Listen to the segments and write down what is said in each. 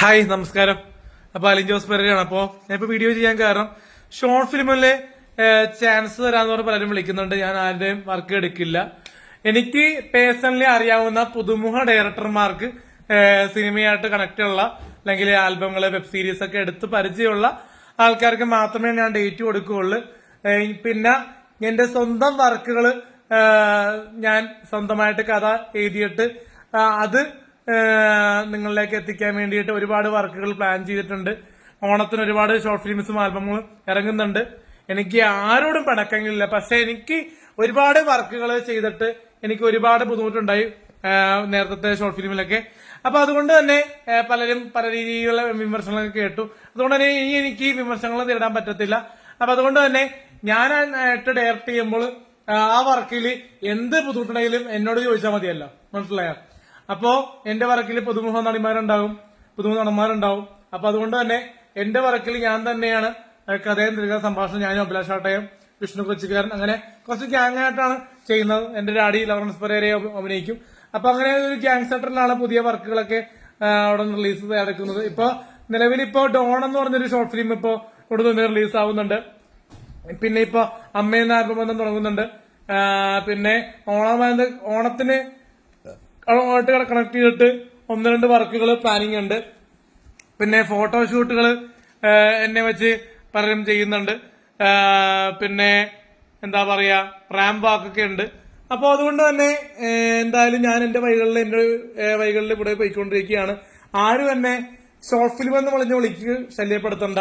Hi നമസ്കാരം. അപ്പൊ അലിൻ ജോസ് പെരയാണ് അപ്പോ ഞാൻ ഇപ്പൊ വീഡിയോ ചെയ്യാൻ കാരണം ഷോർട്ട് ഫിലിമിലെ ചാൻസ് തരാന്ന് പറഞ്ഞ് പലരും വിളിക്കുന്നുണ്ട്. ഞാൻ ആരുടെയും വർക്ക് എടുക്കില്ല. എനിക്ക് പേഴ്സണലി അറിയാവുന്ന പുതുമുഖ ഡയറക്ടർമാർക്ക് സിനിമയായിട്ട് കണക്ട് ഉള്ള അല്ലെങ്കിൽ ആൽബങ്ങൾ വെബ് സീരീസ് ഒക്കെ എടുത്ത് പരിചയമുള്ള ആൾക്കാർക്ക് മാത്രമേ ഞാൻ ഡേറ്റ് കൊടുക്കുകയുള്ളൂ. പിന്നെ എന്റെ സ്വന്തം വർക്കുകൾ ഞാൻ സ്വന്തമായിട്ട് കഥ എഴുതിയിട്ട് അത് നിങ്ങളിലേക്ക് എത്തിക്കാൻ വേണ്ടിയിട്ട് ഒരുപാട് വർക്കുകൾ പ്ലാൻ ചെയ്തിട്ടുണ്ട്. ഓണത്തിന് ഒരുപാട് ഷോർട്ട് ഫിലിംസും ആൽബങ്ങളും ഇറങ്ങുന്നുണ്ട്. എനിക്ക് ആരോടും പടക്കങ്ങളില്ല പക്ഷെ എനിക്ക് ഒരുപാട് വർക്കുകൾ ചെയ്തിട്ട് എനിക്ക് ഒരുപാട് ബുദ്ധിമുട്ടുണ്ടായി നേരത്തെ ഷോർട്ട് ഫിലിമിലൊക്കെ അപ്പൊ അതുകൊണ്ട് തന്നെ പലരും പല രീതിയിലുള്ള വിമർശനങ്ങളൊക്കെ കേട്ടു. അതുകൊണ്ട് തന്നെ ഇനി എനിക്ക് വിമർശനങ്ങൾ നേരിടാൻ പറ്റത്തില്ല. അപ്പൊ അതുകൊണ്ട് തന്നെ ഞാൻ ആയിട്ട് ഡയറക്ട് ചെയ്യുമ്പോൾ ആ വർക്കിൽ എന്ത് ബുദ്ധിമുട്ടുണ്ടെങ്കിലും എന്നോട് ചോദിച്ചാൽ മതിയല്ലോ. മനസ്സിലായോ? അപ്പോ എന്റെ വറക്കിൽ പുതുമുഖ നടിമാരുണ്ടാവും പുതുമുഖ നടന്മാരുണ്ടാവും. അപ്പൊ അതുകൊണ്ട് തന്നെ എന്റെ വറക്കിൽ ഞാൻ തന്നെയാണ് കഥയും തിരികെ സംഭാഷണം ഞാനും അഭിലാഷ് ആട്ടയും വിഷ്ണു കൊച്ചിക്കാരൻ അങ്ങനെ കുറച്ച് ഗ്യാങ് ആയിട്ടാണ് ചെയ്യുന്നത്. എന്റെ ഡാഡി ലോറൻസ് പരേരെ അഭിനയിക്കും. അപ്പൊ അങ്ങനെ ഒരു ഗ്യാങ് സെറ്ററിലാണ് പുതിയ വർക്കുകളൊക്കെ അവിടെ റിലീസ് നടക്കുന്നത് ഇപ്പൊ നിലവിൽ ഇപ്പോ ഡോൺ എന്ന് പറഞ്ഞൊരു ഷോർട്ട് ഫിലിം ഇപ്പോ കൊടുത്ത് റിലീസ് ആവുന്നുണ്ട്. പിന്നെ ഇപ്പൊ അമ്മയെന്ന ആൽബം ബന്ധം തുടങ്ങുന്നുണ്ട്. പിന്നെ ഓണമായ ഓണത്തിന് ആയിട്ട് കണക്ട് ചെയ്തിട്ട് ഒന്ന് രണ്ട് വർക്കുകൾ പ്ലാനിങ് ഉണ്ട്. പിന്നെ ഫോട്ടോഷൂട്ടുകൾ എന്നെ വെച്ച് പലരും ചെയ്യുന്നുണ്ട്. പിന്നെ എന്താ പറയുക റാം വാക്കൊക്കെ ഉണ്ട്. അപ്പോൾ അതുകൊണ്ട് തന്നെ എന്തായാലും ഞാൻ എന്റെ വഴികളിൽ എന്റെ വൈകളിൽ ഇവിടെ പോയിക്കൊണ്ടിരിക്കുകയാണ്. ആരും എന്നെ ഷോർട്ട് ഫിലിം എന്ന് പറഞ്ഞ് വിളിക്ക് ശല്യപ്പെടുത്തണ്ട.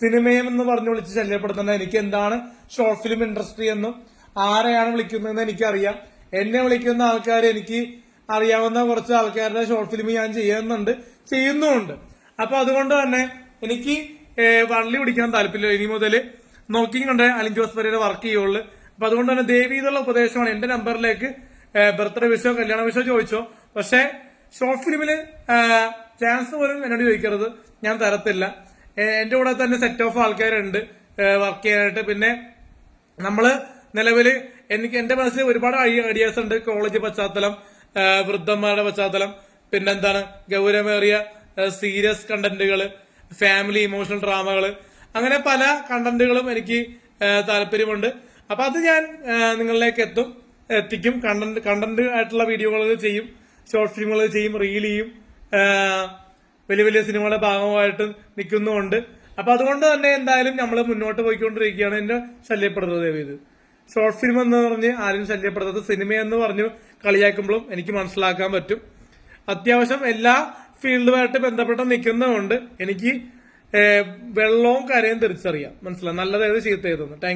സിനിമയും എന്ന് പറഞ്ഞ് വിളിച്ച് ശല്യപ്പെടുത്തണ്ട. എനിക്ക് എന്താണ് ഷോർട്ട് ഫിലിം ഇൻഡസ്ട്രി എന്നും ആരെയാണ് വിളിക്കുന്നതെന്ന് എനിക്കറിയാം. എന്നെ വിളിക്കുന്ന ആൾക്കാർ എനിക്ക് അറിയാവുന്ന കുറച്ച് ആൾക്കാരുടെ ഷോർട്ട് ഫിലിം ഞാൻ ചെയ്യുന്നുണ്ട് ചെയ്യുന്നുമുണ്ട്. അപ്പൊ അതുകൊണ്ട് തന്നെ എനിക്ക് വള്ളി പിടിക്കാൻ താല്പര്യമില്ല. ഇനി മുതൽ നോക്കി അലിൻ ജോസ് പരയുടെ വർക്ക് ചെയ്യുള്ളൂ. അപ്പൊ അതുകൊണ്ട് തന്നെ ദേവീതുള്ള ഉപദേശമാണ് എന്റെ നമ്പറിലേക്ക് ബർത്ത്ഡേ വിഷയോ കല്യാണ വിഷയോ ചോദിച്ചോ. പക്ഷെ ഷോർട്ട് ഫിലിമിൽ ചാൻസ് പോലും എന്നോട് ചോദിക്കരുത്. ഞാൻ തരത്തില്ല. എന്റെ കൂടെ തന്നെ സെറ്റ് ഓഫ് ആൾക്കാരുണ്ട് വർക്ക് ചെയ്യാനായിട്ട്. പിന്നെ നമ്മൾ നിലവിൽ എനിക്ക് എന്റെ മനസ്സിൽ ഒരുപാട് ഐഡിയാസ് ഉണ്ട്. കോളേജ് പശ്ചാത്തലം വൃദ്ധന്മാരുടെ പശ്ചാത്തലം. പിന്നെന്താണ്? ഗൗരവമേറിയ സീരിയസ് കണ്ടന്റുകൾ ഫാമിലി ഇമോഷണൽ ഡ്രാമകൾ. അങ്ങനെ പല കണ്ടന്റുകളും എനിക്ക് താല്പര്യമുണ്ട്. അപ്പൊ അത് ഞാൻ നിങ്ങളിലേക്ക് എത്തും എത്തിക്കും. കണ്ടന്റ് കണ്ടന്റ് ആയിട്ടുള്ള വീഡിയോകൾ ചെയ്യും. ഷോർട്ട് ഫിലിമുകൾ ചെയ്യും റീൽ ചെയ്യും. വലിയ വലിയ സിനിമകളുടെ ഭാഗമായിട്ട് നിൽക്കുന്നുമുണ്ട്. അപ്പൊ അതുകൊണ്ട് തന്നെ എന്തായാലും നമ്മൾ മുന്നോട്ട് പോയിക്കൊണ്ടിരിക്കുകയാണ് എന്നെ ശല്യപ്പെടുന്നത് ഇത്. ഷോർട്ട് ഫിലിം എന്ന് പറഞ്ഞ് ആരും ശല്യപ്പെടുന്നത് സിനിമ എന്ന് പറഞ്ഞു കളിയാക്കുമ്പോഴും എനിക്ക് മനസ്സിലാക്കാൻ പറ്റും. അത്യാവശ്യം എല്ലാ ഫീൽഡുമായിട്ട് ബന്ധപ്പെട്ട് നിൽക്കുന്നതുകൊണ്ട് എനിക്ക് വെള്ളവും കരയും തിരിച്ചറിയാം. മനസ്സിലായി? നല്ലത് ഏത് ചീത്ത ഏതെന്ന് താങ്ക്